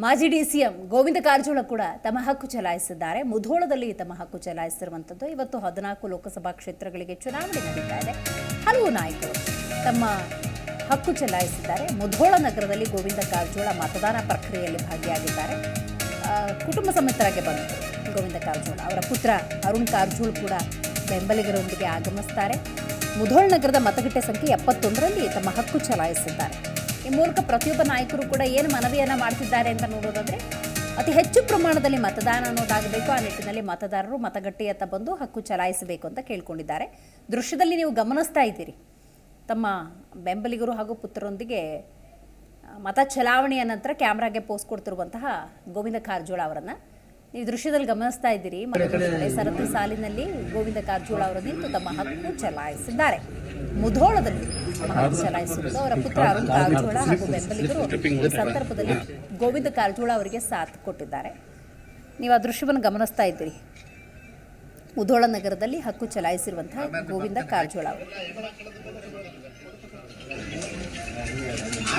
ಮಾಜಿ ಡಿಸಿಎಂ ಗೋವಿಂದ ಕಾರಜೋಳ ಕೂಡ ತಮ್ಮ ಹಕ್ಕು ಚಲಾಯಿಸಿದ್ದಾರೆ. ಮುಧೋಳದಲ್ಲಿ ತಮ್ಮ ಹಕ್ಕು ಚಲಾಯಿಸಿರುವಂಥದ್ದು. ಇವತ್ತು ಹದಿನಾಲ್ಕು ಲೋಕಸಭಾ ಕ್ಷೇತ್ರಗಳಿಗೆ ಚುನಾವಣೆ ನಡೀತಾ ಇದೆ. ಹಲವು ನಾಯಕರು ತಮ್ಮ ಹಕ್ಕು ಚಲಾಯಿಸಿದ್ದಾರೆ. ಮುಧೋಳ ನಗರದಲ್ಲಿ ಗೋವಿಂದ ಕಾರಜೋಳ ಮತದಾನ ಪ್ರಕ್ರಿಯೆಯಲ್ಲಿ ಭಾಗಿಯಾಗಿದ್ದಾರೆ. ಕುಟುಂಬ ಸಮೇತರಾಗಿ ಬಂದರು ಗೋವಿಂದ ಕಾರಜೋಳ. ಅವರ ಪುತ್ರ ಅರುಣ್ ಕಾರಜೋಳ ಕೂಡ ಬೆಂಬಲಿಗರೊಂದಿಗೆ ಆಗಮಿಸ್ತಾರೆ. ಮುಧೋಳ ನಗರದ ಮತಗಟ್ಟೆ ಸಂಖ್ಯೆ ಎಪ್ಪತ್ತೊಂದರಲ್ಲಿ ತಮ್ಮ ಹಕ್ಕು ಚಲಾಯಿಸಿದ್ದಾರೆ. ಮೂಲಕ ಪ್ರತಿಯೊಬ್ಬ ನಾಯಕರು ಕೂಡ ಏನು ಮನವಿಯನ್ನು ಮಾಡ್ತಿದ್ದಾರೆ ಅಂತ ನೋಡೋದಾದ್ರೆ, ಅತಿ ಹೆಚ್ಚು ಪ್ರಮಾಣದಲ್ಲಿ ಮತದಾನ ಅನ್ನೋದಾಗಬೇಕು, ಆ ನಿಟ್ಟಿನಲ್ಲಿ ಮತದಾರರು ಮತಗಟ್ಟೆಯತ್ತ ಬಂದು ಹಕ್ಕು ಚಲಾಯಿಸಬೇಕು ಅಂತ ಕೇಳ್ಕೊಂಡಿದ್ದಾರೆ. ದೃಶ್ಯದಲ್ಲಿ ನೀವು ಗಮನಿಸ್ತಾ ಇದ್ದೀರಿ. ತಮ್ಮ ಬೆಂಬಲಿಗರು ಹಾಗೂ ಪುತ್ರರೊಂದಿಗೆ ಮತ ಚಲಾವಣೆಯ ನಂತರ ಕ್ಯಾಮ್ರಾಗೆ ಪೋಸ್ಟ್ ಕೊಡ್ತಿರುವಂತಹ ಗೋವಿಂದ ಕಾರಜೋಳ ಅವರನ್ನ. ನೀವು ದೃಶ್ಯದಲ್ಲಿ ಗಮನಿಸ್ತಾ ಇದ್ದೀರಿ. ಸರತಿ ಸಾಲಿನಲ್ಲಿ ಗೋವಿಂದ ಕಾರಜೋಳ ಅವರು ನಿಂತು ತಮ್ಮ ಹಕ್ಕು ಚಲಾಯಿಸಿದ್ದಾರೆ. ಮುಧೋಳದಲ್ಲಿ ಹಕ್ಕು ಚಲಾಯಿಸಿರುವುದು ಅವರ ಪುತ್ರ ಅರುಣ್ ಕಾರಜೋಳ ಹಾಗೂ ಬೆಂಬಲಿಗರು ಈ ಸಂದರ್ಭದಲ್ಲಿ ಗೋವಿಂದ ಕಾರಜೋಳ ಅವರಿಗೆ ಸಾಥ್ ಕೊಟ್ಟಿದ್ದಾರೆ. ನೀವು ಆ ದೃಶ್ಯವನ್ನು ಗಮನಿಸ್ತಾ ಇದ್ದೀರಿ. ಮುಧೋಳ ನಗರದಲ್ಲಿ ಹಕ್ಕು ಚಲಾಯಿಸಿರುವಂತಹ ಗೋವಿಂದ ಕಾರಜೋಳ ಅವರು.